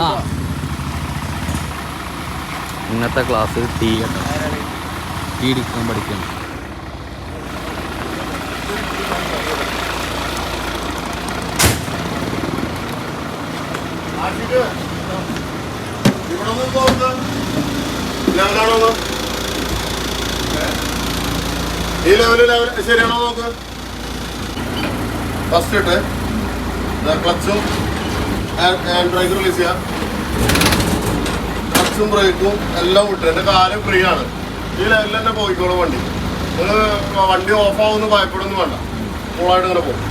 ആ. ഇന്നത്തെ class tea കേട്ടോ ടീ ഇടിക്കാൻ പഠിക്കണം. ഈ ലെവൽ ലെവൽ ശരിയാണോ നോക്ക് ഫസ്റ്റ് ഇട്ട്. ക്ലച്ചും ബ്രേക്ക് റിലീസ് ചെയ്യാം. ക്ലച്ചും ബ്രേക്കും എല്ലാം വിട്ടു. എന്റെ കാൽ ഫ്രീ ആണ്. ഈ ലെവലിൽ തന്നെ പോയിക്കോളും വണ്ടി. വണ്ടി ഓഫ് ആവുമെന്ന് ഭയപ്പെടുന്നു വേണ്ട. ഫുള്ളായിട്ട് ഇങ്ങനെ പോകും.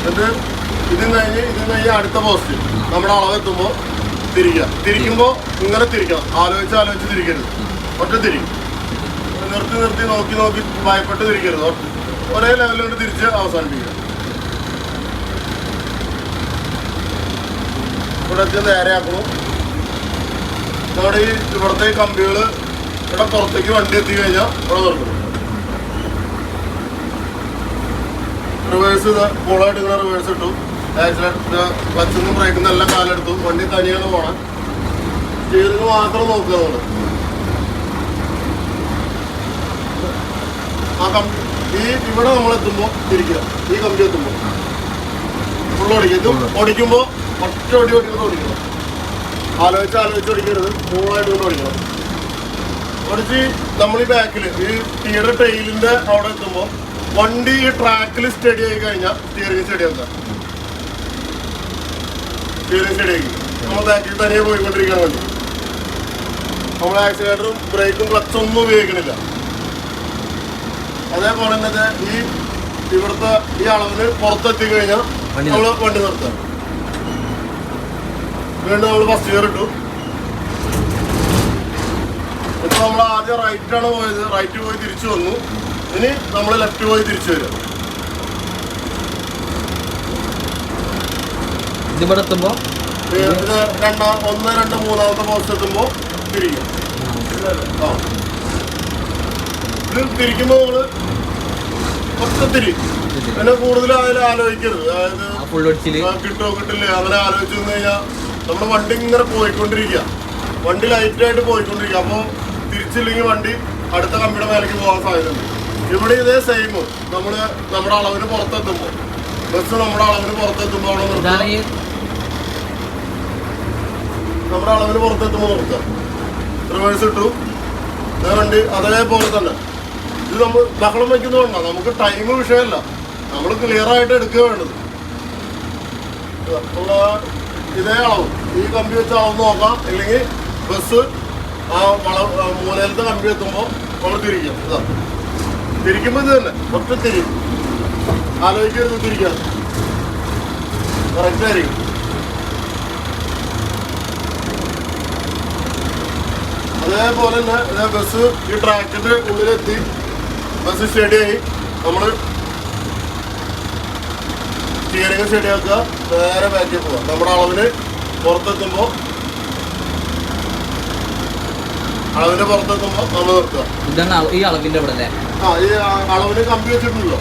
എന്നിട്ട് ഇതിൽ കഴിഞ്ഞ് ഇതിൽ കഴിഞ്ഞ് അടുത്ത പോസ്റ്റ് നമ്മുടെ അളവെത്തുമ്പോൾ തിരിക്കുക. തിരിക്കുമ്പോൾ ഇങ്ങനെ തിരിക്കണം. ആലോചിച്ച് ആലോചിച്ച് തിരിക്കരുത്. ഒറ്റ തിരിക്കും നിർത്തി നിർത്തി നോക്കി നോക്കി ഭയപ്പെട്ട് തിരിക്കരുത് ഒരേ ലെവലിൽ കൊണ്ട് തിരിച്ച് അവസാനിപ്പിക്കുക. ഇവിടെ നേരെയാക്കണു നമ്മുടെ ഈ ഇവിടുത്തെ ഈ കമ്പികൾ ഇവിടെ പുറത്തേക്ക് വണ്ടി എത്തി കഴിഞ്ഞാൽ ഇവിടെ നിർത്തണം റിവേഴ്സ് കൂളായിട്ട് ഇങ്ങനെ റിവേഴ്സ് ഇട്ടു. ആക്സിഡന്റ് ബ്രേക്കിൽ നിന്ന് എല്ലാം കാലെടുത്തു. വണ്ടി തനിയാണ് പോകണം സ്റ്റീറിങ് മാത്രം നോക്കുക നമ്മൾ കമ്പി ഈ ഇവിടെ നമ്മൾ എത്തുമ്പോൾ തിരിക്കുക ഈ കമ്പി എത്തുമ്പോൾ ഫുള്ള് ഓടിക്കുക. ഇത് ഓടിക്കുമ്പോൾ ഒറ്റ ഓടി ഓടിക്കുന്നത് ഓടിക്കണം. ആലോചിച്ച് ആലോചിച്ച് ഓടിക്കരുത്. കൂളായിട്ട് കൊണ്ട് ഓടിക്കണം. ഓടിച്ച് നമ്മൾ ഈ ബാക്കിൽ ഈ ടീയുടെ ടൈലിന്റെ അവിടെ എത്തുമ്പോൾ വണ്ടി ഈ ട്രാക്കിൽ സ്റ്റഡി ആയി കഴിഞ്ഞാൽ സ്റ്റിയറിംഗ് സ്റ്റഡി ആക്കുക സ്റ്റിയറിംഗ് സ്റ്റഡി ആക്കി നമ്മൾ ബാക്കിൽ തനിയെ പോയിക്കൊണ്ടിരിക്കുകയാണ് വണ്ടി. നമ്മൾ ആക്സിലേറ്ററും ബ്രേക്കും ക്ലച്ചും ഒന്നും ഉപയോഗിക്കണില്ല അതേപോലെ തന്നെ ഈ ഇവിടുത്തെ ഈ അളവിൽ പുറത്തെത്തി കഴിഞ്ഞാൽ നമ്മൾ വണ്ടി നിർത്താം വീണ്ടും നമ്മൾ ഫസ്റ്റ് ഗിയർ ഇട്ടു. ഇപ്പൊ നമ്മൾ ആദ്യം റൈറ്റ് ആണ് പോയത്. റൈറ്റ് പോയി തിരിച്ചു വന്നു. ഇനി നമ്മൾ ലെഫ്റ്റ് പോയി തിരിച്ചു വരും. രണ്ടാം ഒന്ന് രണ്ട് മൂന്നാമത്തെ പോസ്റ്റ് എത്തുമ്പോ തിരിക്കും ആ. ഇത് തിരിക്കുമ്പോൾ നമ്മൾ ഒറ്റ പിന്നെ കൂടുതൽ അതിൽ ആലോചിക്കരുത്. അതായത് കിട്ടോ കിട്ടില്ല അങ്ങനെ ആലോചിച്ചു കഴിഞ്ഞാൽ നമ്മുടെ വണ്ടി ഇങ്ങനെ പോയിക്കൊണ്ടിരിക്കുക വണ്ടി ലൈറ്റായിട്ട് പോയിക്കൊണ്ടിരിക്കുക അപ്പോൾ തിരിച്ചില്ലെങ്കിൽ വണ്ടി അടുത്ത കമ്പിയുടെ മേലേക്ക് പോകാൻ സാധ്യതയുണ്ട്. ഇവിടെ ഇതേ സെയിം നമ്മൾ നമ്മുടെ അളവിന് പുറത്തെത്തുമ്പോൾ ബസ് നമ്മുടെ അളവിന് പുറത്തെത്തുമ്പോൾ അവിടെ നിർത്തുക. നമ്മുടെ അളവിന് പുറത്തെത്തുമ്പോൾ നിർത്തുക. റിവേഴ്സ് ഇട്ടു. വണ്ടി അതേപോലെ തന്നെ. ഇത് നമ്മൾ ബഹളം വയ്ക്കുന്നതുകൊണ്ടാണ് നമുക്ക് ടൈം വിഷയമല്ല. നമ്മൾ ക്ലിയർ ആയിട്ട് എടുക്കുക വേണ്ടത്. ഇതേ അളവ്. ഈ കമ്പി വെച്ച് അളവ് നോക്കാം. അല്ലെങ്കിൽ ബസ് ആ വള മൂലയിലത്തെ കമ്പി എത്തുമ്പോൾ നമ്മൾ തിരിക്കാം. ഇതാ. തിരിക്കുമ്പോൾ ഇത് തന്നെ. ഒറ്റ തിരിയും. ആലോചിക്കരുത് തിരിക്കാം കറക്റ്റ് ആയിരിക്കും. അതേപോലെ തന്നെ ബസ് ഈ ട്രാക്കിന്റെ ഉള്ളിലെത്തി. ബസ് സ്റ്റഡിയായി നമ്മൾ സ്റ്റിയറിംഗ് സ്റ്റഡിയാക്കുക നേരെ ബാക്കിൽ പോവാം. നമ്മുടെ അളവിന് പുറത്തെത്തുമ്പോൾ അളവിന്റെ പുറത്തെത്തുമ്പോൾ നമ്മൾ നിർത്തുക. ഇതാണ് ഈ അളവിന്റെ ഇവിടെ അല്ലേ? ആ ഈ അളവിന് കമ്പി വെച്ചിട്ടുണ്ടല്ലോ.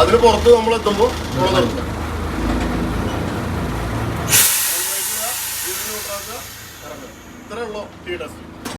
അതിന് പുറത്ത് നമ്മൾ എത്തുമ്പോൾ നമ്മൾ നിർത്തുക. ഇത്രേ ഉള്ളൂ. Tea test